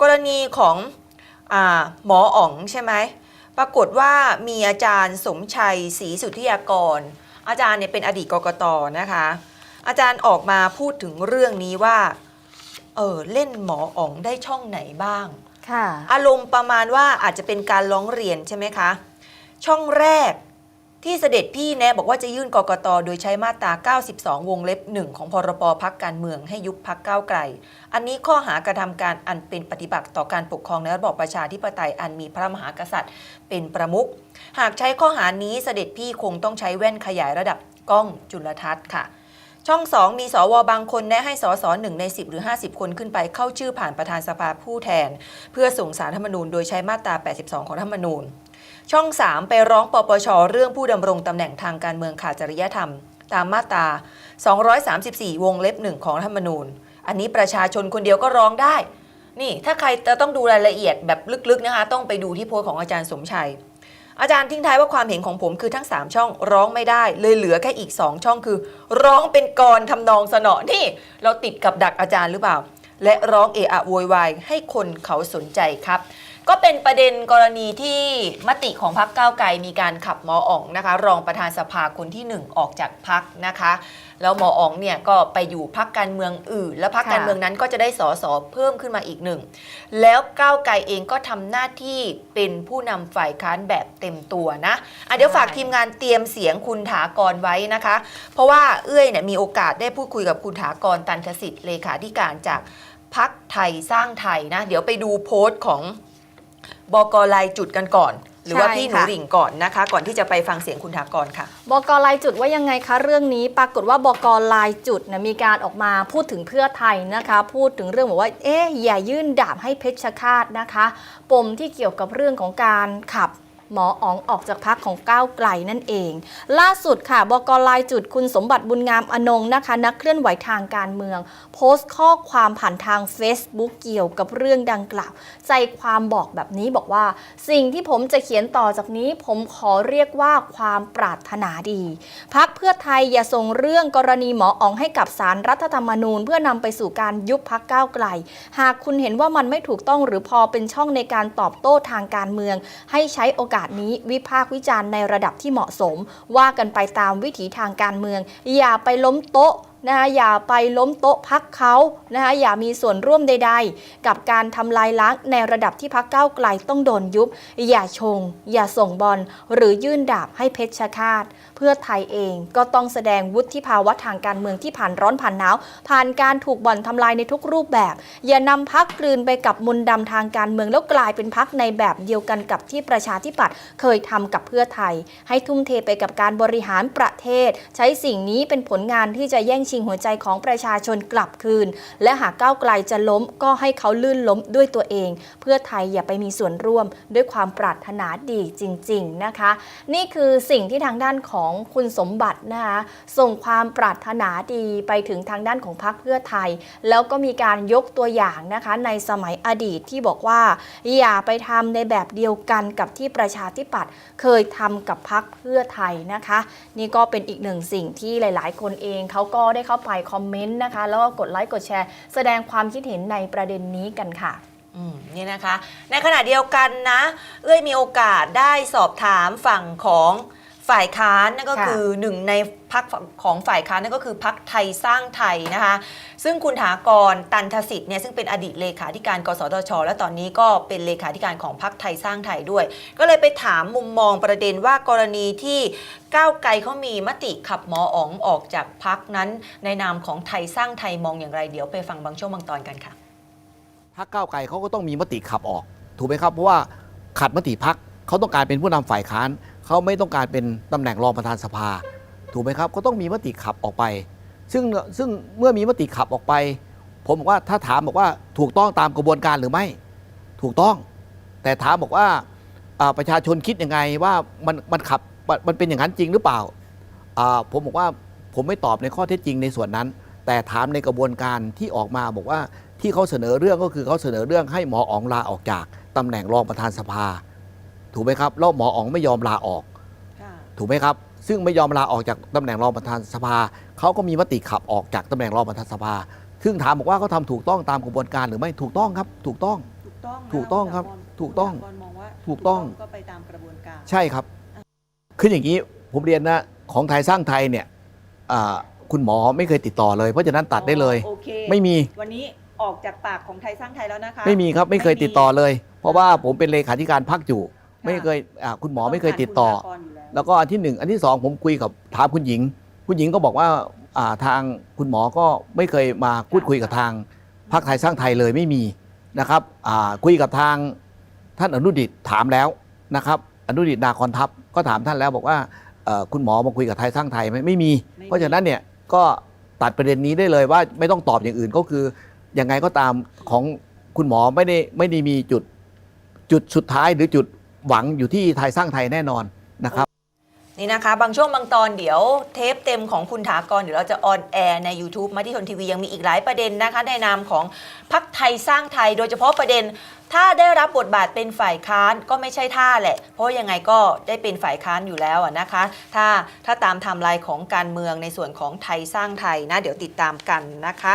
กรณีของอาหมออ๋องใช่ไหมปรากฏว่ามีอาจารย์สมชัยศรีสุทธิยากร อาจารย์เนี่ยเป็นอดีตกกตนะคะ อาจารย์ออกมาพูดถึงเรื่องนี้ว่าเออเล่นหมออ๋องได้ช่องไหนบ้างค่ะอารมณ์ประมาณว่าอาจจะเป็นการร้องเรียนใช่ไหมคะ ช่องแรก ที่เสด็จพี่แนะบอกว่าจะยื่นกกตโดยใช้มาตรา 92 วงเล็บหนึ่งของพรบพักการเมืองให้ยุบพักก้าวไกล อันนี้ข้อหากระทำการอันเป็นปฏิบัติต่อการปกครองในระบอบประชาธิปไตยอันมีพระมหากษัตริย์ เป็นประมุขหากใช้ข้อหานี้เสด็จพี่คงต้องใช้แว่นขยายระดับกล้องจุลทรรศน์ค่ะช่อง 2 มีสวบางคนแนะให้สสหนึ่งใน 10 หรือ 50 คนขึ้นไปเข้าชื่อผ่านประธานสภาผู้แทน เพื่อส่งสารธรรมนูญโดยใช้มาตรา 82 ของธรรมนูญ ช่อง 3 ไปร้องปปชเรื่องผู้ดำรงตำแหน่งทางการเมืองขาดจริยธรรม ตามมาตรา 234 วงเล็บหนึ่งของรัฐธรรมนูญ อันนี้ประชาชนคนเดียวก็ร้องได้ นี่ถ้าใครจะต้องดูรายละเอียดแบบลึกๆนะคะ ต้องไปดูที่โพสของอาจารย์สมชัย อาจารย์ทิ้งท้ายว่าความเห็นของผมคือทั้ง 3 ช่องร้องไม่ได้ เลยเหลือแค่อีก 2 ช่องคือ ร้องเป็นกรทำนองสนอนี่ เราติดกับดักอาจารย์หรือเปล่า และร้องเอะอะโวยวายให้คนเขาสนใจครับ ก็เป็นประเด็นกรณีที่มติของพรรคก้าไกลมีการขับหมออ๋องนะคะ รองประธานสภาคนที่หนึ่งออกจากพรรคนะคะแล้วหมออ๋องเนี่ยก็ไปอยู่พรรคการเมืองอื่น แล้วพรรคค่ะการเมืองนั้นก็จะได้สสเพิ่มขึ้นมาอีกหนึ่ง แล้วก้าวไกลเองก็ทำหน้าที่เป็นผู้นำฝ่ายค้านแบบเต็มตัวนะอะเดี๋ยวฝากทีมงานเตรียมเสียงคุณถากรไว้นะคะ เพราะว่าเอื้อยเนี่ยมีโอกาสได้พูดคุยกับคุณถากรตันทสิทธิ์เลขาธิการจากพักไทยสร้างไทยนะ เดี๋ยวไปดูโพสต์ของบกลายจุดกันก่อน หรือว่าใช่พี่หนูค่ะหริ่งก่อนนะคะ ก่อนที่จะไปฟังเสียงคุณถากรค่ะ บกลายจุดว่ายังไงคะเรื่องนี้ปรากฏว่าบกลายจุดนะมีการออกมาพูดถึงเพื่อไทยนะคะ พูดถึงเรื่องบอกว่าเอ๊ะอย่ายื่นดาบให้เพชรฆาตนะคะ ปมที่เกี่ยวกับเรื่องของการขับ หมออ๋องออกจากพักของก้าวไกลนั่นเอง ล่าสุดค่ะบกลายจุดคุณสมบัติบุญงามอนงนะคะ นักเคลื่อนไหวทางการเมือง โพสต์ข้อความผ่านทาง Facebook เกี่ยวกับเรื่องดังกล่าว ใจความบอกแบบนี้บอกว่า สิ่งที่ผมจะเขียนต่อจากนี้ ผมขอเรียกว่าความปรารถนาดี พักเพื่อไทยอย่าส่งเรื่องกรณีหมออ๋องให้กับสารรัฐธรรมนูญ เพื่อนำไปสู่การยุบพักก้าวไกล หากคุณเห็นว่ามันไม่ถูกต้องหรือพอเป็นช่องในการตอบโต้ทางการเมือง ให้ใช้โอกาสนี้วิพากษ์วิจารณ์ในระดับที่เหมาะสม ว่ากันไปตามวิถีทางการเมือง อย่าไปล้มโต๊ะ นะคะอย่าไปล้มโต๊ะพักเขานะคะอย่ามีส่วนร่วมใด ๆ กับการทำลายล้างในระดับที่พักเก้าไกลต้องโดนยุบ อย่าชง อย่าส่งบอลหรือยื่นดาบให้เพชรฆาต เพื่อไทยเองก็ต้องแสดงวุฒิภาวะทางการเมืองที่ผ่านร้อนผ่านหนาว ผ่านการถูกบ่อนทำลายในทุกรูปแบบ อย่านำพักกลืนไปกับมนต์ดำทางการเมืองแล้วกลายเป็นพักในแบบเดียวกันกับที่ประชาธิปัตย์เคยทำกับเพื่อไทย ให้ทุ่มเทไปกับการบริหารประเทศ ใช้สิ่งนี้เป็นผลงานที่จะแย่งชิงหัวใจของประชาชนกลับคืน และหากก้าวไกลจะล้มก็ให้เขาลื่นล้มด้วยตัวเอง เพื่อไทยอย่าไปมีส่วนร่วมด้วยความปรารถนาดีจริง ๆนะคะ นี่คือสิ่งที่ทางด้านของคุณสมบัตินะคะส่งความปรารถนาดีไปถึงทางด้านของพรรคเพื่อไทย แล้วก็มีการยกตัวอย่างนะคะในสมัยอดีตที่บอกว่า อย่าไปทำในแบบเดียวกันกับที่ประชาธิปัตย์เคยทำกับพรรคเพื่อไทยนะคะ นี่ก็เป็นอีกหนึ่งสิ่งที่หลาย ๆ คนเองเขาก็ได้เข้าไปคอมเมนต์นะคะ แล้วก็กดไลค์กดแชร์ แสดงความคิดเห็นในประเด็นนี้กันค่ะ อืมนี่นะคะ ในขณะเดียวกันนะ เอ้ยมีโอกาสได้สอบถามฝั่งของ ฝ่ายค้านนั่นก็ค่ะคือหนึ่งในพักของฝ่ายค้านนั่นก็คือพักไทยสร้างไทยนะคะ ซึ่งคุณถากรตันทสิทธิ์เนี่ยซึ่งเป็นอดีตเลขาธิการกสทช และตอนนี้ก็เป็นเลขาธิการของพักไทยสร้างไทยด้วย ก็เลยไปถามมุมมองประเด็นว่ากรณีที่ก้าวไกลเขามีมติขับหมออ๋องออกจากพักนั้น ในนามของไทยสร้างไทยมองอย่างไรเดี๋ยวไปฟังบางช่วงบางตอนกันค่ะพรรคก้าวไกลเขาก็ต้องมีมติขับออก ถูกไหมครับเพราะว่าขัดมติพักเขาต้องการเป็นผู้นำฝ่ายค้าน เขาไม่ต้องการเป็นตำแหน่งรองประธานสภา ถูกไหมครับ ก็ต้องมีมติขับออกไป ซึ่งซึ่งเมื่อมีมติขับออกไป ผมบอกว่าถ้าถามบอกว่าถูกต้องตามกระบวนการหรือไม่ ถูกต้อง แต่ถามบอกว่าประชาชนคิดยังไงว่ามันมันขับมันเป็นอย่างนั้นจริงหรือเปล่าอ่าผมบอกว่าผมไม่ตอบในข้อเท็จจริงในส่วนนั้น แต่ถามในกระบวนการที่ออกมาบอกว่าที่เขาเสนอเรื่องก็คือเขาเสนอเรื่องให้หมออ๋องลาออกจากตำแหน่งรองประธานสภา ถูกไหมครับแล้วหมออ๋องไม่ยอมลาออก ถูกไหมครับ ซึ่งไม่ยอมลาออกจากตำแหน่งรองประธานสภาเขาก็มีมติขับออกจากตำแหน่งรองประธานสภา ซึ่งถามบอกว่าเขาทำถูกต้องตามกระบวนการหรือไม่ถูกต้องครับ ถูกต้องถูกต้องนะถูกต้องครับณถาพถูกต้องคุณถาพรมองว่าถูกต้องก็ไปตามกระบวนการใช่ครับคืออย่างนี้ผมเรียนนะของไทยสร้างไทยเนี่ยอ่าคุณหมอไม่เคยติดต่อเลย เพราะฉะนั้นตัดได้เลยโอเคไม่มีวันนี้ออกจากปากของไทยสร้างไทยแล้วนะคะ ไม่มีครับไม่เคยติดต่อเลย เพราะว่าผมเป็นเลขาธิการพักอยู่ะ ไม่เคยอ่าคุณหมอไม่เคยติดต่องผ่านคุณถาพรยู่แล้วแล้วก็อันที่หนึ่งอันที่สองผมคุยกับถามคุณหญิง คุณหญิงก็บอกว่าอ่าทางคุณหมอก็ไม่เคยมาพูดคุยกับทางพรรคไทยสร้างไทยเลยไม่มีนะครับอ่าคุยกับทางท่านอนุดิตถามแล้วนะครับอนุดิตนาคอนทัพก็ถามท่านแล้วบอกว่าเอ่อคุณหมอมาคุยกับไทยสร้างไทยไหมไม่มีเพราะฉะนั้นเนี่ยก็ตัดประเด็นนี้ได้เลยว่าไม่ต้องตอบอย่างอื่นก็คือยังไงก็ตามของคุณหมอไม่ได้ไม่ได้มีจุด จุดสุดท้ายหรือจุด หวังอยู่ที่ไทยสร้างไทยแน่นอนนะครับ นี่นะคะ บางช่วงบางตอนเดี๋ยวเทปเต็มของคุณถากรเดี๋ยวเราจะออนแอร์ใน YouTube มาที่ทนทีวียังมีอีกหลายประเด็นนะคะในนามของพักไทยสร้างไทย โดยเฉพาะประเด็น ถ้าได้รับบทบาทเป็นฝ่ายค้านก็ไม่ใช่ท่าแหละ เพราะยังไงก็ได้เป็นฝ่ายค้านอยู่แล้วนะคะ ถ้าถ้าตามไทม์ไลน์ของการเมืองในส่วนของไทยสร้างไทยนะเดี๋ยวติดตามกันนะคะ